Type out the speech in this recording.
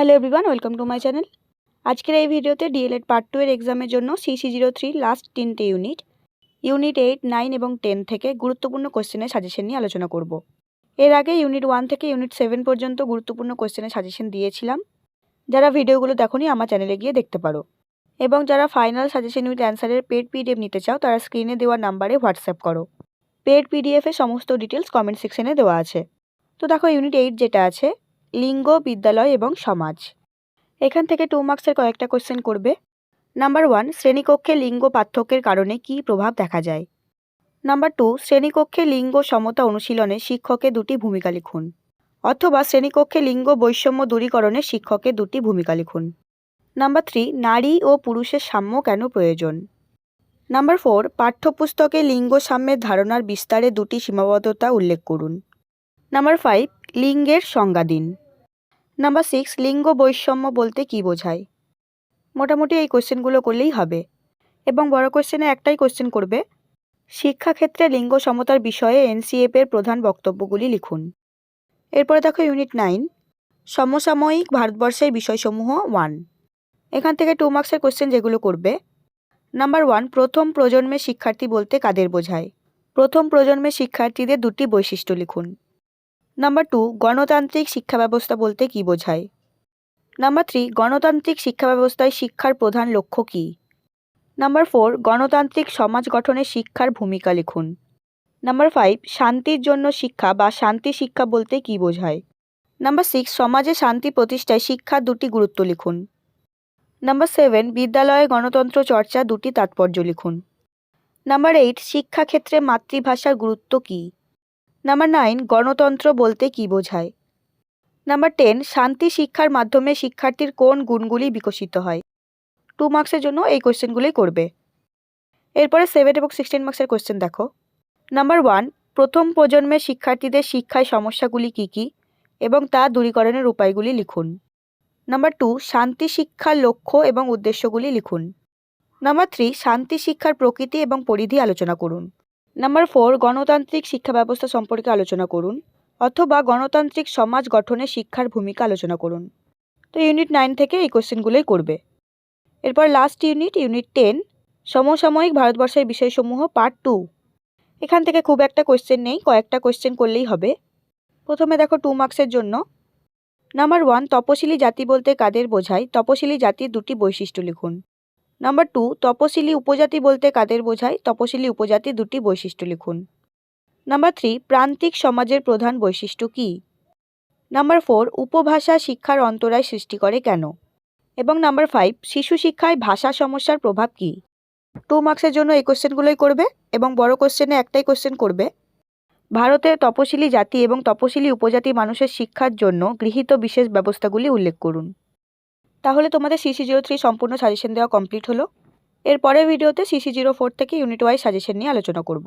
Hello everyone welcome to my channel আজকের এই ভিডিওতে ডিএলএড পার্ট টু এর এক্সামের জন্য সিসি জিরো থ্রি লাস্ট তিনটে ইউনিট ইউনিট এইট নাইন এবং টেন থেকে গুরুত্বপূর্ণ কোশ্চেনের সাজেশন নিয়ে আলোচনা করব। এর আগে ইউনিট ওয়ান থেকে ইউনিট সেভেন পর্যন্ত গুরুত্বপূর্ণ কোশ্চেনের সাজেশন দিয়েছিলাম। যারা ভিডিওগুলো দেখোনি, আমার চ্যানেলে গিয়ে দেখতে পারো। এবং যারা ফাইনাল সাজেশন উইথ অ্যান্সারের পেড পিডিএফ নিতে চাও, তারা স্ক্রিনে দেওয়া নাম্বারে হোয়াটসঅ্যাপ করো। পেড পিডিএফে সমস্ত ডিটেলস কমেন্ট সেকশনে দেওয়া আছে। তো দেখো ইউনিট এইট যেটা আছে লিঙ্গ, বিদ্যালয় এবং সমাজ। এখান থেকে টু মার্কসের কয়েকটা কোশ্চেন করবে। নাম্বার ওয়ান শ্রেণীকক্ষে লিঙ্গ পার্থক্যের কারণে কী প্রভাব দেখা যায়? নাম্বার টু শ্রেণীকক্ষে লিঙ্গ সমতা অনুশীলনে শিক্ষকের দুটি ভূমিকা লিখুন। অথবা শ্রেণীকক্ষে লিঙ্গ বৈষম্য দূরীকরণে শিক্ষকের দুটি ভূমিকা লিখুন। নাম্বার থ্রি নারী ও পুরুষের সাম্য কেন প্রয়োজন? নাম্বার ফোর পাঠ্যপুস্তকে লিঙ্গ সাম্যের ধারণার বিস্তারে দুটি সীমাবদ্ধতা উল্লেখ করুন। নাম্বার ফাইভ লিঙ্গের সংজ্ঞা দিন। নাম্বার সিক্স লিঙ্গ বৈষম্য বলতে কী বোঝায়? মোটামুটি এই কোশ্চেনগুলো করলেই হবে। এবং বড় কোশ্চেনে একটাই কোশ্চেন করবে। শিক্ষাক্ষেত্রে লিঙ্গ সমতার বিষয়ে এনসিএফ এর প্রধান বক্তব্যগুলি লিখুন। এরপরে দেখো ইউনিট নাইন, সমসাময়িক ভারতবর্ষের বিষয়সমূহ ওয়ান এখান থেকে টু মার্কসের কোশ্চেন যেগুলো করবে। নাম্বার ওয়ান প্রথম প্রজন্মের শিক্ষার্থী বলতে কাদের বোঝায়? প্রথম প্রজন্মের শিক্ষার্থীদের দুটি বৈশিষ্ট্য লিখুন। নাম্বার টু গণতান্ত্রিক শিক্ষা ব্যবস্থা বলতে কী বোঝায়? নাম্বার থ্রি গণতান্ত্রিক শিক্ষা ব্যবস্থায় শিক্ষার প্রধান লক্ষ্য কী? নাম্বার ফোর গণতান্ত্রিক সমাজ গঠনে শিক্ষার ভূমিকা লিখুন। নাম্বার ফাইভ শান্তির জন্য শিক্ষা বা শান্তি শিক্ষা বলতে কী বোঝায়? নাম্বার সিক্স সমাজে শান্তি প্রতিষ্ঠায় শিক্ষার দুটি গুরুত্ব লিখুন। নাম্বার সেভেন বিদ্যালয়ে গণতন্ত্র চর্চা দুটি তাৎপর্য লিখুন। নাম্বার এইট শিক্ষাক্ষেত্রে মাতৃভাষার গুরুত্ব কী? নাম্বার নাইন গণতন্ত্র বলতে কী বোঝায়? নাম্বার টেন শান্তি শিক্ষার মাধ্যমে শিক্ষার্থীর কোন গুণগুলি বিকশিত হয়? টু মার্কসের জন্য এই কোশ্চেনগুলোই করবে। এরপরে সেভেন এবং সিক্সটিন মার্কসের কোশ্চেন দেখো। নাম্বার ওয়ান প্রথম প্রজন্মের শিক্ষার্থীদের শিক্ষায় সমস্যাগুলি কী কী এবং তা দূরীকরণের উপায়গুলি লিখুন। নাম্বার টু শান্তি শিক্ষার লক্ষ্য এবং উদ্দেশ্যগুলি লিখুন। নাম্বার থ্রি শান্তি শিক্ষার প্রকৃতি এবং পরিধি আলোচনা করুন। নাম্বার ফোর গণতান্ত্রিক শিক্ষা ব্যবস্থা সম্পর্কে আলোচনা করুন, অথবা গণতান্ত্রিক সমাজ গঠনে শিক্ষার ভূমিকা আলোচনা করুন। তো ইউনিট নাইন থেকে এই কোশ্চেনগুলোই করবে। এরপর লাস্ট ইউনিট ইউনিট টেন সমসাময়িক ভারতবর্ষের বিষয়সমূহ পার্ট টু এখান থেকে খুব একটা কোশ্চেন নেই, কয়েকটা কোয়েশ্চেন করলেই হবে। প্রথমে দেখো টু মার্কসের জন্য। নাম্বার ওয়ান তপশিলি জাতি বলতে কাদের বোঝায়? তপশিলি জাতির দুটি বৈশিষ্ট্য লিখুন। নাম্বার টু তপশিলি উপজাতি বলতে কাদের বোঝায়? তপশিলি উপজাতি দুটি বৈশিষ্ট্য লিখুন। নাম্বার থ্রি প্রান্তিক সমাজের প্রধান বৈশিষ্ট্য কী? নাম্বার ফোর উপভাষা শিক্ষার অন্তরায় সৃষ্টি করে কেন? এবং নাম্বার ফাইভ শিশু শিক্ষায় ভাষা সমস্যার প্রভাব কী? টু মার্কসের জন্য এই কোশ্চেনগুলোই করবে এবং বড় কোশ্চেনে একটাই কোশ্চেন করবে। ভারতের তপশিলি জাতি এবং তপশিলি উপজাতি মানুষের শিক্ষার জন্য গৃহীত বিশেষ ব্যবস্থাগুলি উল্লেখ করুন। তাহলে তোমাদের সিসি জিরো থ্রি সম্পূর্ণ সাজেশন দেওয়া কমপ্লিট হলো। এরপরের ভিডিওতে সিসি জিরো ফোর থেকে ইউনিট ওয়াইজ সাজেশন নিয়ে আলোচনা করব।